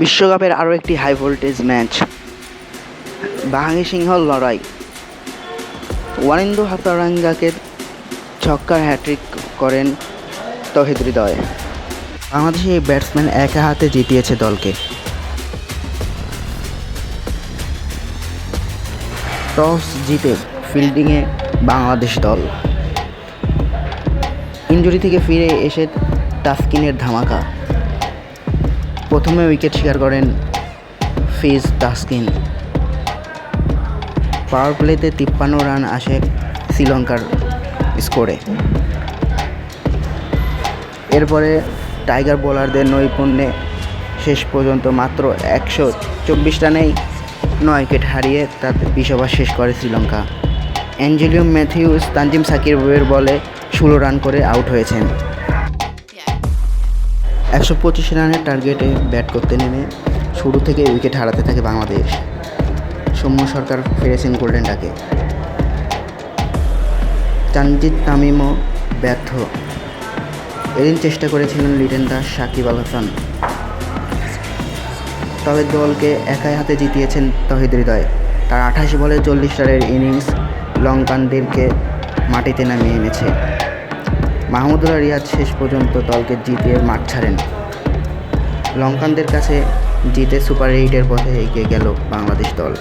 বিশ্বকাপের আরও একটি হাই ভোল্টেজ ম্যাচ বাহাঙ্গি সিংহ লড়াই। ওয়ানিন্দু হাতারাঙ্গাকে ছক্কার হ্যাট্রিক করেন তহিদ হৃদয়। বাংলাদেশি এই ব্যাটসম্যান একা হাতে জিতিয়েছে দলকে। টস জিতে ফিল্ডিংয়ে বাংলাদেশ দল। ইঞ্জুরি থেকে ফিরে এসে তাসকিনের ধামাকা। প্রথমে উইকেট শিকার করেন ফিজ তাসকিন। পাওয়ার প্লেতে তিপ্পান্ন রান আসে শ্রীলঙ্কার স্কোরে এরপরে টাইগার বোলারদের নৈপুণ্যে শেষ পর্যন্ত মাত্র একশো চব্বিশ রানেই নয় উইকেট হারিয়ে তাদের বিশ ওভার শেষ করে শ্রীলঙ্কা। অ্যাঞ্জেলিও ম্যাথিউস তানজিম সাকিবের বলে ষোলো রান করে আউট হয়েছেন। একশো পঁচিশ রানের টার্গেটে ব্যাট করতে নেমে শুরু থেকে উইকেট হারাতে থাকে বাংলাদেশ। সৌম্য সরকার ফিরেছেন গোল্ডেন ডাকে। তামিমও ব্যর্থ। এদিন চেষ্টা করেছিলেন লিটন দাস সাকিব আল হাসান। তবে দলকে একাই হাতে জিতিয়েছেন তহিদ হৃদয়। তার আঠাশ বলে চল্লিশ রানের ইনিংস লঙ্কানদেরকে মাটিতে নামিয়ে এনেছে। মাহমুদুল্লাহ রিয়াদ শেষ পর্যন্ত দলকে জিতিয়ে মাঠ ছাড়েন। লঙ্কানদের কাছে জিতে সুপার এইটের পথে এগিয়ে গেল বাংলাদেশ দল।